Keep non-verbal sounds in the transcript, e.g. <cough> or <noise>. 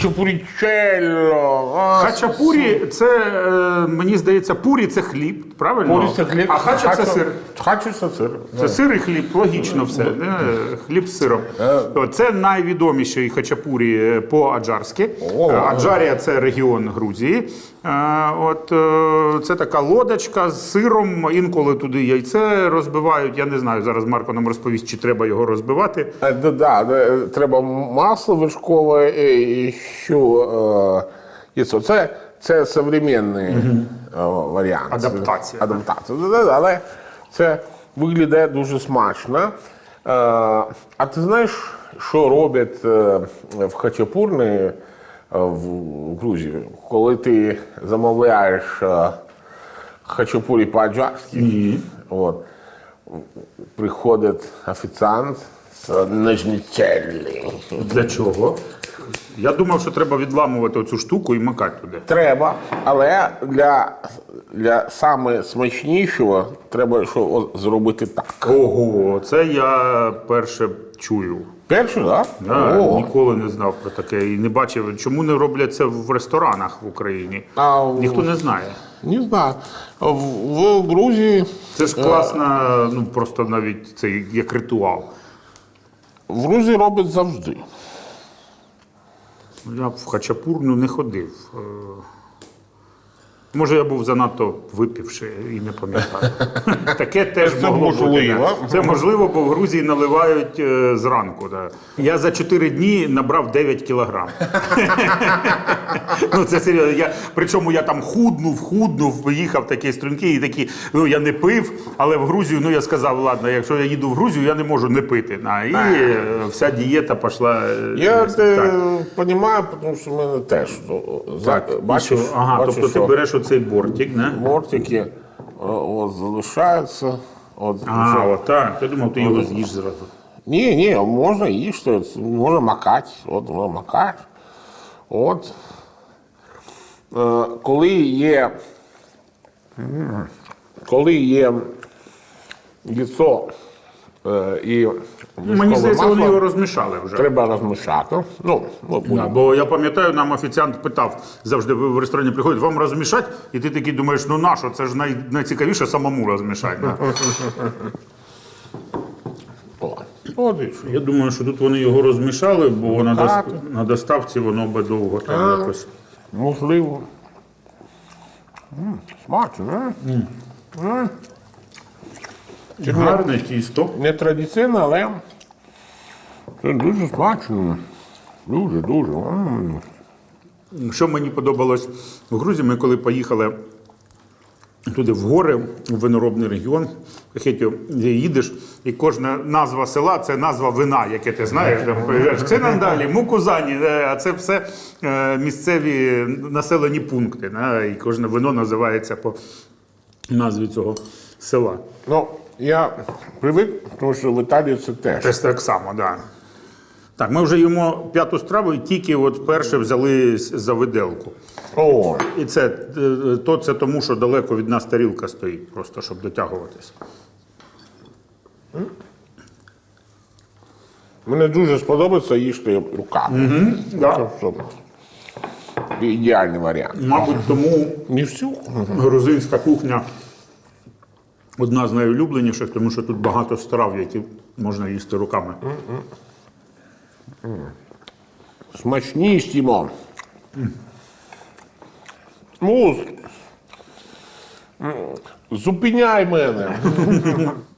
хачапурічелло. Хачапурі це, е, мені здається, пурі це хліб, правильно? Пурі це хліб. А хача це сир. Хачу це сир. Це сир і хліб, логічно все. не? Хліб з сиром. Це найвідоміший хачапурі е, по-аджарськи. Е, Аджарія це регіон Грузії. Е, От е, це така лодочка з сиром. Інколи туди яйце розбивають. Я не знаю, зараз Марко нам розповість, чи треба його розбивати. Е, Да, да, треба масло вершкове і що е, яйцо. Це, це современний е, варіант. Адаптація. Адаптація. Да, да, да, Але це виглядає дуже смачно. Е, а ти знаєш, що роблять в хачапурні в Грузії? Коли ти замовляєш хачапурі по-аджарськи, от, приходить офіціант з ножницеллі. Для чого? Я думав, що треба відламувати оцю штуку і макати туди. Треба, але для, для саме смачнішого треба що, зробити так. Ого, це я перше чую. Перше, так? Да, О. ніколи не знав про таке і не бачив. Чому не роблять це в ресторанах в Україні? А в- Ніхто не знає. Не знаю. В, в Грузії, Це ж класно, ну просто навіть це як ритуал. в Грузії роблять завжди. Я в хачапурну не ходив. Е, Може, я був занадто випивши і не пам'ятаю. <laughs> Таке теж Це могло бути. можливо. да. Це можливо, бо в Грузії наливають е, зранку. Да. Я за 4 дні набрав 9 кілограм. <laughs> ну це серйозно. Я, причому я там худнув, худнув, їхав такий стрункий, і такі, ну я не пив, але в Грузію, ну я сказав, ладно, якщо я їду в Грузію, я не можу не пити. Да. І е, вся дієта пішла. е, Я так. розумію, тому що в мене теж. ну, за- Так, бачиш, що? ага, бачиш, тобто ти що береш оцей бортик, не? бортики о, от, залишаються. От, А, вже. отак. Я думав, ти його з'їш зразу. Ні, ні, можна їсти, можна макати. От можна макати. От. Е, коли є. Коли є яйцо е, і Мені здається, вони його розмішали вже. треба розмішати. Ну, ну, Да, бо я пам'ятаю, нам офіціант питав завжди в ресторані приходять, вам розмішати, і ти такий думаєш, ну на що, це ж най, найцікавіше самому розмішати. <laughs> Я думаю, що тут вони його розмішали, бо на, дос- на доставці воно би довго там якось. Можливо. Смачно, не? Чи не- Гарне тісто. Не традиційно, але це дуже смачно. Дуже, дуже. Що мені подобалось в Грузії, ми коли поїхали туди в гори, в виноробний регіон, в Кахетію, де їдеш, і кожна назва села це назва вина, яке ти знаєш. Там приїжджаєш Цинандалі, Мукузані, е, а це все е, місцеві населені пункти. І кожне вино називається по назві цього села. Ну, я привик, тому що в Італії це теж. Це так само, так. Да. Так, ми вже їмо п'яту страву і тільки от вперше взяли за виделку. О, І це е, то це тому, що далеко від нас тарілка стоїть, просто щоб дотягуватися. мені дуже сподобається їсти руками. Да. Це ідеальний варіант. Мабуть, тому Не всю. грузинська кухня одна з найулюбленіших, тому що тут багато страв, які можна їсти руками. Смачнісімо. Ну, зупиняй мене. <laughs>